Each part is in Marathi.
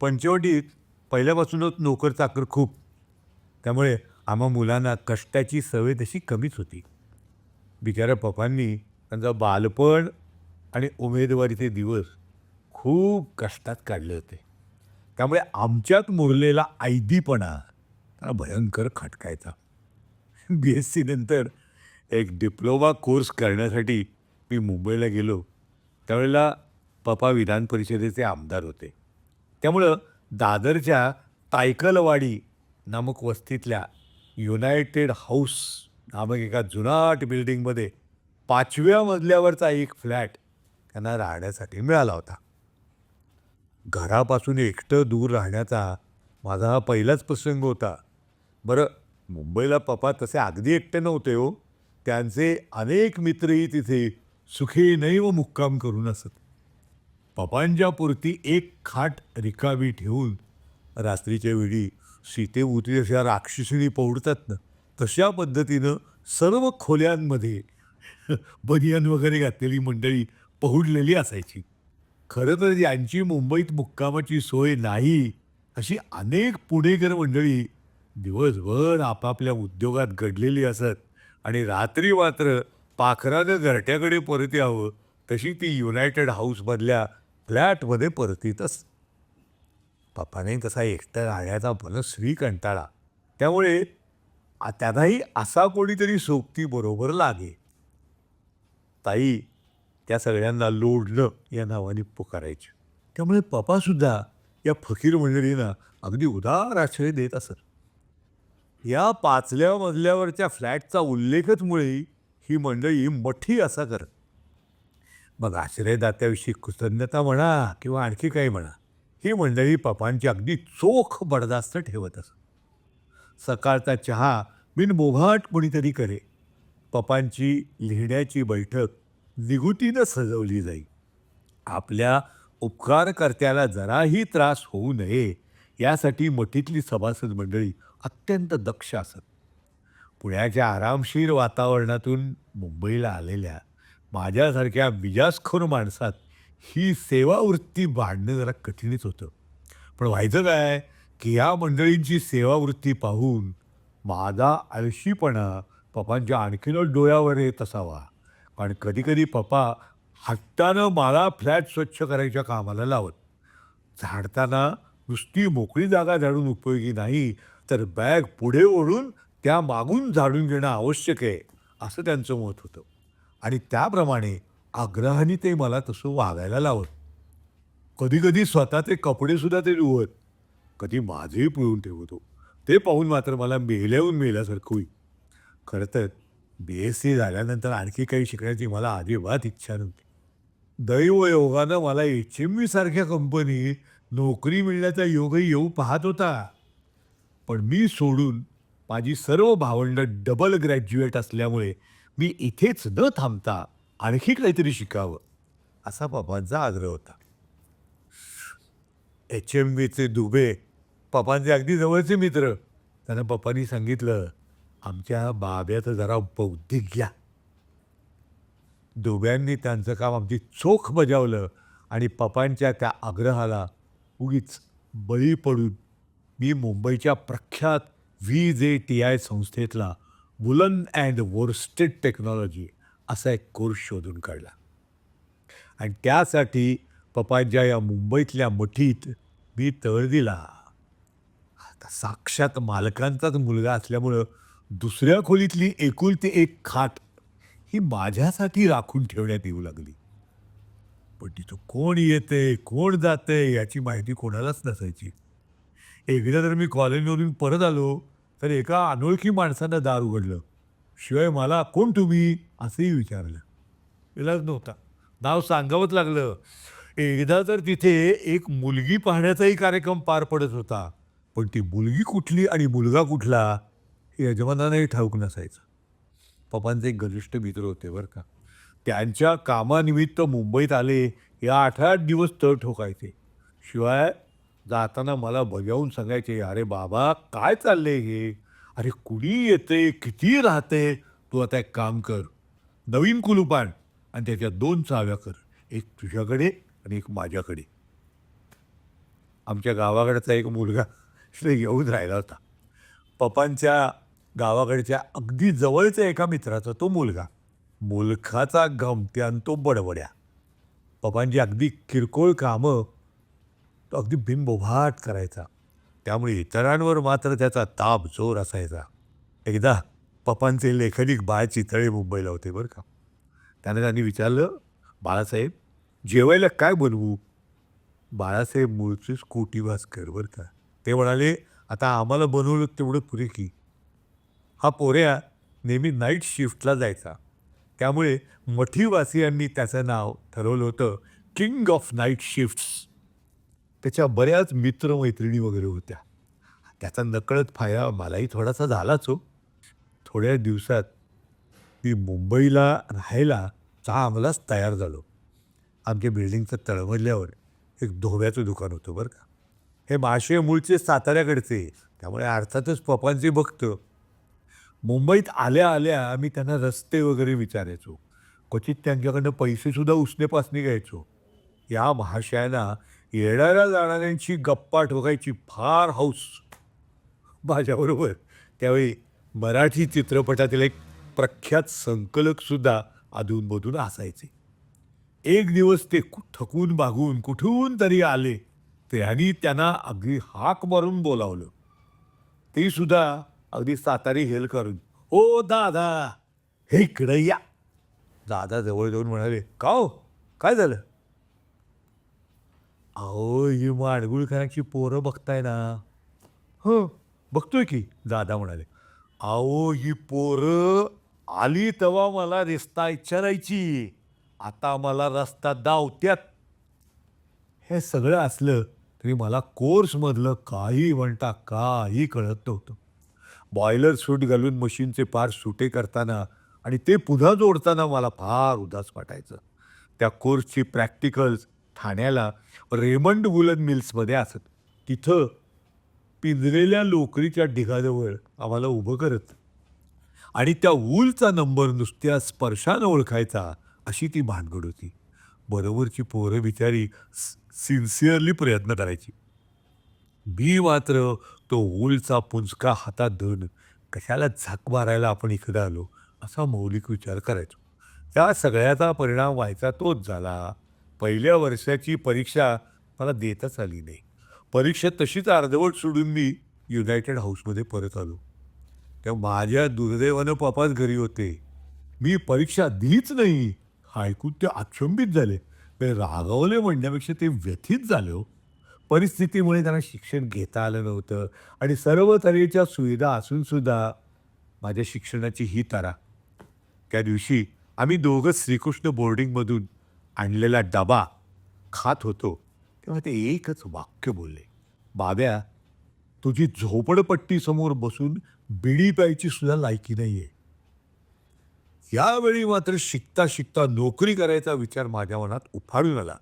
पंचवटीत पहिल्यापासूनच नोकर चाकर खूप. त्यामुळे आम्हा मुलांना कष्टाची सवय तशी कमीच होती. बिचाऱ्या पप्पांनी त्यांचं बालपण आणि उमेदवारीचे दिवस खूप कष्टात काढले होते. त्यामुळे आमच्यात मुरलेला आयदीपणा त्याला भयंकर खटकायचा. बी एस सी नंतर एक डिप्लोमा कोर्स करण्यासाठी मी मुंबईला गेलो. त्यावेळेला पप्पा विधान परिषदेचे आमदार होते. त्यामुळं दादरच्या तायकलवाडी नामक वस्तीतल्या युनायटेड हाऊस नामक एका जुनाट बिल्डिंगमध्ये पाचव्या मजल्यावरचा एक फ्लॅट त्यांना राहण्यासाठी मिळाला होता. घरापासून एकटं दूर राहण्याचा माझा हा पहिलाच प्रसंग होता. बरं मुंबईला पप्पा तसे अगदी एकटे नव्हते हो. त्यांचे अनेक मित्रही तिथे सुखी नैव मुक्काम करून असत. पपांच्या पुरती एक खाट रिकामी ठेवून रात्रीच्या वेळी सीतेभोवती जशा राक्षसिनी पवडतात ना तशा पद्धतीनं सर्व खोल्यांमध्ये बनियान वगैरे घातलेली मंडळी पहुडलेली असायची. खरं तर यांची मुंबईत मुक्कामाची सोय नाही अशी अनेक पुणेकर मंडळी दिवसभर आपापल्या उद्योगात घडलेली असत आणि रात्री मात्र पाखरानं घरट्याकडे परत यावं तशी ती युनायटेड हाऊसमधल्या फ्लॅटमध्ये परतीतच. पप्पाने तसा एकटा राहण्याचा श्री कंटाळा. त्यामुळे त्यांनाही असा कोणीतरी सोबती बरोबर लागे. ताई त्या सगळ्यांना लोडणं या नावाने पुकारायचे. त्यामुळे पप्पासुद्धा या फकीर मंडळींना अगदी उदार आश्रय देत असत. या पाचल्या मजल्यावरच्या फ्लॅटचा उल्लेखच मुळे ही मंडळी मठी असा करत. मग आश्रयदात्याविषयी कृतज्ञता म्हणा किंवा आणखी काही म्हणा ही मंडळी पपांची अगदी चोख बडदास्त ठेवत असत. सकाळचा चहा बिनमोघाट कोणीतरी करे. पपांची लिहिण्याची बैठक निगुतीनं सजवली जाई. आपल्या उपकारकर्त्याला जराही त्रास होऊ नये यासाठी मठीतली सभासद मंडळी अत्यंत दक्ष असत. पुण्याच्या आरामशीर वातावरणातून मुंबईला आलेल्या माझ्यासारख्या विजासखोर माणसात ही सेवावृत्ती बांधणं जरा कठीणच होतं. पण व्हायचं काय की या मंडळींची सेवावृत्ती पाहून माझा आळशीपणा पप्पांच्या आणखीनच डोळ्यावर येत असावा. कारण कधीकधी पप्पा हट्टानं मला फ्लॅट स्वच्छ करायच्या कामाला लावत. झाडताना नुसती मोकळी जागा झाडून उपयोगी नाही तर बॅग पुढे ओढून त्या मागून झाडून घेणं आवश्यक आहे असं त्यांचं मत होतं. आणि त्याप्रमाणे आग्रहाने ते मला तसं वागायला लावत. कधीकधी स्वतःचे कपडेसुद्धा ते धुवत. कधी माझेही पिळून ठेवतो हो. ते पाहून मात्र मला मेल्याहून मेल्यासारखं होईल. खरं तर बी एस सी झाल्यानंतर आणखी काही शिकण्याची मला अजिबात इच्छा नव्हती. दैवयोगानं मला एच एम सारख्या कंपनीत नोकरी मिळण्याचा योगही येऊ पाहत होता. पण मी सोडून माझी सर्व भावंडं डबल ग्रॅज्युएट असल्यामुळे मी इथेच न थांबता आणखी काहीतरी शिकावं असा पप्पांचा आग्रह होता. एच एम बीचे दुबे पप्पांचे अगदी जवळचे मित्र. त्यांना पप्पांनी सांगितलं आमच्या बाब्याचं जरा बौद्धिक घ्या. दुब्यांनी त्यांचं काम अगदी चोख बजावलं आणि पप्पांच्या त्या आग्रहाला उगीच बळी पडून मी मुंबईच्या प्रख्यात व्ही जे टी आय संस्थेतला वुलन अँड वोर्स्टेड टेक्नॉलॉजी असा एक कोर्स शोधून काढला. आणि त्यासाठी पप्पांच्या या मुंबईतल्या मठीत मी तळ दिला. आता साक्षात मालकांचाच मुलगा असल्यामुळं दुसऱ्या खोलीतली एकुलती एक खाट ही माझ्यासाठी राखून ठेवण्यात येऊ लागली. पण तिथं कोण येते कोण जाते याची माहिती कोणालाच नसायची. एकदा तर मी कॉलनीवरून परत आलो तर एका अनोळखी माणसानं दार उघडलं. शिवाय मला कोण तुम्ही? असंही विचारलं. इलाज नव्हता. नाव सांगावंच लागलं. एकदा तर तिथे एक मुलगी पाहण्याचाही कार्यक्रम पार पडत होता. पण ती मुलगी कुठली आणि मुलगा कुठला हे यजमानांनाही ठाऊक नसायचं. पप्पांचे एक घनिष्ठ मित्र होते बरं का. त्यांच्या कामानिमित्त मुंबईत आले. या आठ आठ दिवस तळ ठोकायचे. शिवाय जाताना मला बजावून सांगायचे अरे बाबा काय चाललंय हे? अरे कुणी येते किती राहते तू आता एक काम कर नवीन कुलूप आण आणि त्याच्या दोन चाव्या कर. एक तुझ्याकडे आणि एक माझ्याकडे. आमच्या गावाकडचा एक मुलगा इकडे येऊन राहिला होता. पप्पांच्या गावाकडच्या अगदी जवळच्या एका मित्राचा तो मुलगा. मुलखाचा गमत्यान तो बडबड्या. पप्पांची अगदी किरकोळ कामं तो अगदी बिनबोभाट करायचा. त्यामुळे इतरांवर मात्र त्याचा ताप जोर असायचा. एकदा पप्पांचे लेखनिक बाळ चितळे मुंबईला होते बरं का. त्यानं त्यांनी विचारलं बाळासाहेब जेवायला काय बनवू? बाळासाहेब मूळचे स्कूटी भास्कर बरं का. ते म्हणाले आता आम्हाला बनवलं तेवढं पुरे की. हा पोऱ्या नेहमी नाईट शिफ्टला जायचा. त्यामुळे मठीवासियांनी त्याचं नाव ठरवलं होतं किंग ऑफ नाईट शिफ्ट्स त्याच्या बऱ्याच मित्रमैत्रिणी वगैरे होत्या. त्याचा नकळत फायदा मलाही थोडासा झालाच हो. थोड्या दिवसात मी मुंबईला राहायला चांगलाच तयार झालो. आमच्या बिल्डिंगचं तळमजल्यावर एक धोव्याचं दुकान होतं बरं का. हे माशे मूळचे साताऱ्याकडचे त्यामुळे अर्थातच पप्पांचे बघतं मुंबईत आल्या आल्या आम्ही त्यांना रस्ते वगैरे विचारायचो. क्वचित त्यांच्याकडनं पैसेसुद्धा उसनेपासनी घ्यायचो. या महाशयांना येणाऱ्या जाणाऱ्यांची गप्पा ठोकायची फार हौस. माझ्याबरोबर त्यावेळी मराठी चित्रपटातील एक प्रख्यात संकलकसुद्धा अधूनमधून असायचे. एक दिवस ते कु- थकून भागून कुठून तरी आले त्यांनी त्यांना अगदी हाक मारून बोलावलं. ते सुद्धा अगदी सातारी हेल करून ओ दादा हे इकडं या. दादा जवळ जाऊन म्हणाले का हो? काय झालं? अहो ही माडगुळकरांची पोरं बघताय ना. हो बघतोय की दादा म्हणाले. अहो ही पोरं आली तेव्हा मला रस्ता विचारायची आता मला रस्ता दावत्यात. हे सगळं असलं तरी मला कोर्समधलं काही म्हणता काही कळत नव्हतं. बॉयलर सूट घालून मशीनचे पार सुटे करताना आणि ते पुन्हा जोडताना मला फार उदास वाटायचं. त्या कोर्सची प्रॅक्टिकल्स ठाण्याला रेमंड वुलन मिल्समध्ये असत. तिथं पिंजलेल्या लोकरीच्या ढिगाजवळ आम्हाला उभं करत. आणि त्या वूलचा नंबर नुसत्या स्पर्शानं ओळखायचा अशी ती भानगड होती. बरोबरची पोरं बिचारी सिन्सिअरली प्रयत्न करायची. मी मात्र तो वूलचा पुंजका हातात धरून कशाला झाक मारायला आपण इकडं आलो असा मौलिक विचार करायचो. त्या सगळ्याचा परिणाम व्हायचा तोच झाला. पहिल्या वर्षाची परीक्षा मला देताच आली नाही. परीक्षा तशीच अर्धवट सोडून मी युनायटेड हाऊसमध्ये परत आलो. तेव्हा माझ्या दुर्दैवानं पापाच घरी होते. मी परीक्षा दिलीच नाही. ऐकून ते अचंबित झाले. ते रागावले म्हणण्यापेक्षा ते व्यथित झाले हो. परिस्थितीमुळे त्यांना शिक्षण घेता आलं नव्हतं. आणि सर्व तऱ्हेच्या सुविधा असूनसुद्धा माझ्या शिक्षणाची ही तारा. त्या दिवशी आम्ही दोघं श्रीकृष्ण बोर्डिंगमधून आणलेला डबा खात होतो तेव्हा ते एकच वाक्य बोलले. बाब्या तुझी झोपडपट्टीसमोर बसून बिडी प्यायची सुद्धा लायकी नाही आहे यावेळी मात्र शिकता शिकता नोकरी करायचा विचार माझ्या मनात उफाळून आला.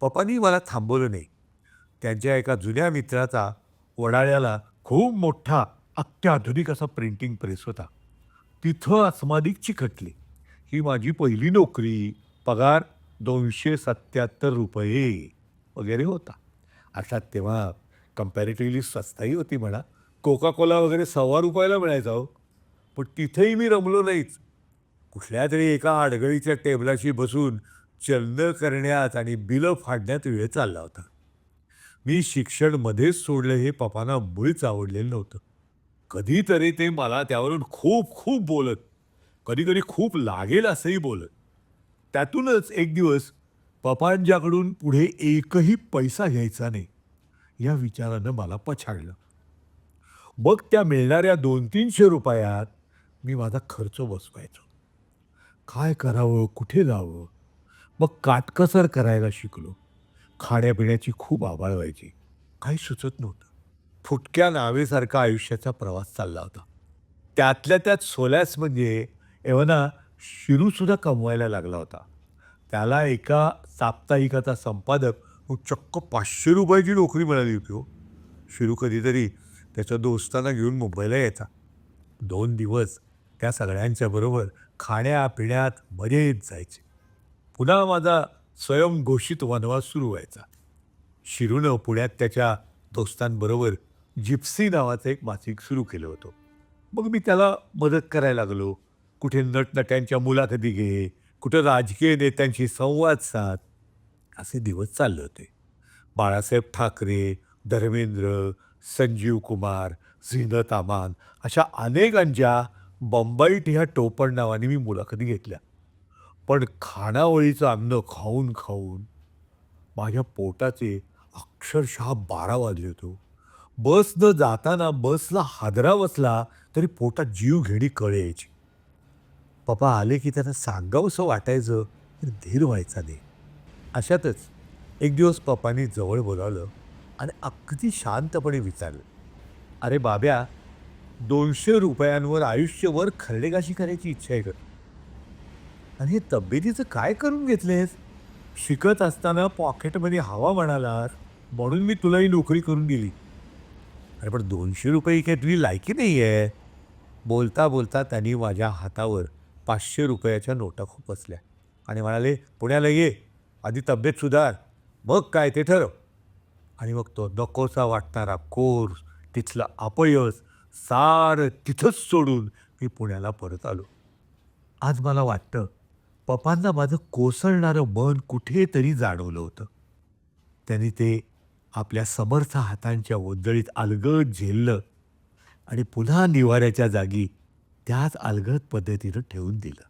पप्पांनी मला थांबवलं नाही. त्यांच्या एका जुन्या मित्राचा वडाळ्याला खूप मोठा अत्याधुनिक असा प्रिंटिंग प्रेस होता. तिथं अस्मादिक चिकटली ही माझी पहिली नोकरी. पगार दोनशे सत्याहत्तर रुपये वगैरे होता. अर्थात तेव्हा कम्पॅरेटिव्हली स्वस्तही होती म्हणा. कोका कोला वगैरे सव्वा रुपयाला मिळायचा हो. पण तिथेही मी रमलो नाहीच. कुठल्या तरी एका आडगळीच्या टेबलाशी बसून चलन करण्यात आणि बिलं फाडण्यात वेळ चालला होता. मी शिक्षण मध्येच सोडलं हे पप्पांना मुळीच आवडलेलं नव्हतं. कधीतरी ते मला त्यावरून खूप खूप बोलत. कधीतरी खूप लागेल असंही बोलत. त्यातूनच एक दिवस पप्पांच्याकडून पुढे एकही पैसा घ्यायचा नाही या विचारानं मला पछाडलं. मग त्या मिळणाऱ्या दोन तीनशे रुपयात मी माझा खर्च बसवायचो. काय करावं कुठे जावं? मग काटकसर करायला शिकलो. खाण्यापिण्याची खूप आबाळ व्हायची. काही सुचत नव्हतं. फुटक्या नावेसारखा आयुष्याचा प्रवास चालला होता. त्यातल्या त्यात सोल्यास म्हणजे एवना शिरूसुद्धा कमवायला लागला होता. त्याला एका साप्ताहिकाचा संपादक चक्क पाचशे रुपयाची नोकरी मिळाली होती हो. शिरू कधीतरी त्याच्या दोस्तांना घेऊन मुंबईला यायचा. दोन दिवस त्या सगळ्यांच्या बरोबर खाण्यापिण्यात मजेत जायचे. पुन्हा माझा स्वयंघोषित वनवास सुरू व्हायचा. शिरूनं पुण्यात त्याच्या दोस्तांबरोबर जिप्सी नावाचं एक मासिक सुरू केलं होतं. मग मी त्याला मदत करायला लागलो. कुठे नटनट्यांच्या मुलाखती घे कुठं राजकीय नेत्यांशी संवाद साध. असे दिवस चालले होते. बाळासाहेब ठाकरे धर्मेंद्र संजीव कुमार झीनत अमान अशा अनेकांच्या बंबाईट ह्या टोपण नावाने मी मुलाखती घेतल्या. पण खानावळीचं अन्न खाऊन खाऊन माझ्या पोटाचे अक्षरशः बारा वाजले होतो. बस जाताना बसला हादरा बसला तरी पोटात जीव घेणी कळ यायची पप्पा आले की त्यांना सांगावंसं वाटायचं तर धीर व्हायचा नाही अशातच एक दिवस पप्पांनी जवळ बोलावलं आणि अगदी शांतपणे विचारलं अरे बाब्या दोनशे रुपयांवर आयुष्यभर खरडेगाशी करायची इच्छा आहे का? आणि हे तब्येतीचं काय करून घेतलेस? शिकत असताना पॉकेटमध्ये हवा म्हणालास म्हणून मी तुला ही नोकरी करून दिली. अरे पण दोनशे रुपये काय तुझी लायकी नाही आहे बोलता बोलता त्यांनी माझ्या हातावर पाचशे रुपयाच्या नोटा खूप असल्या. आणि म्हणाले पुण्याला ये आधी तब्येत सुधार मग काय ते ठरव. आणि मग तो नकोसा वाटणारा कोर्स तिथलं अपयश सारं तिथंच सोडून मी पुण्याला परत आलो. आज मला वाटतं पप्पांना माझं कोसळणारं मन कुठेतरी जाणवलं होतं. त्यांनी ते आपल्या समर्थ हातांच्या ओंजळीत अलगद झेललं आणि पुन्हा निवाऱ्याच्या जागी त्याच अलगद पद्धतीनं ठेवून दिलं.